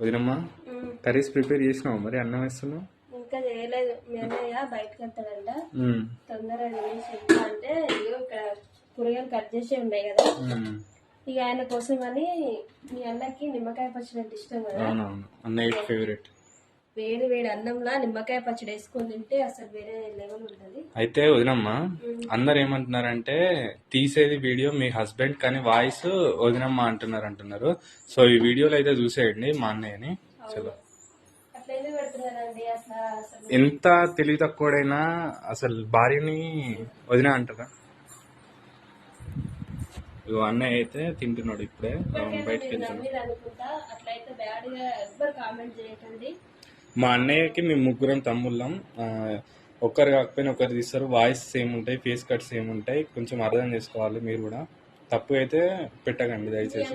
వదినమ్మా curries prepare చేసినావు మరి అన్నం వేస్తున్నావు? ఇంకా చేయలేదు. మీ అన్నయ్య బయటకు వెళ్తాడంట. తొందరగా వెళ్తా అంటే ఇక్కడ కూరగాయలు కట్ చేసి ఉన్నాయి కదా. ఇక ఆయన కోసం అని మీ అన్నకి నిమ్మకాయ పచ్చడి అంటే ఇష్టం కదా. అన్నయ్య ఫేవరెట్ వేడి వేడి అన్నంలా నిమ్మకాయ పచ్చడి వేసుకొని తింటే అసలు వేరే లెవెల్ ఉంటుంది. అయితే వదినమ్మా అందరు ఏమంటున్నారంటే తీసేది వీడియో మీ హస్బెండ్ కానీ వాయిస్ వదినమ్మ అంటున్నారు అంటున్నారు సో ఈ వీడియోలో అయితే చూసేయండి మా అన్నయ్యని. చలో ఎంత తెలివి తక్కువడైనా అసలు భార్యని వదిన అంటారా ఇగో అన్నయ్య అయితే తింటున్నాడు ఇప్పుడే. బయటకు వెళ్తున్నాడు. మా అన్నయ్యకి మేము ముగ్గురం తమ్ముళ్ళం. ఒక్కరు కాకపోయినా ఒకరు తీస్తారు. వాయిస్ సేమ్ ఉంటాయి ఫేస్ కట్ సేమ్ ఉంటాయి. కొంచెం అర్థం చేసుకోవాలి మీరు కూడా. తప్పు అయితే పెట్టకండి దయచేసి.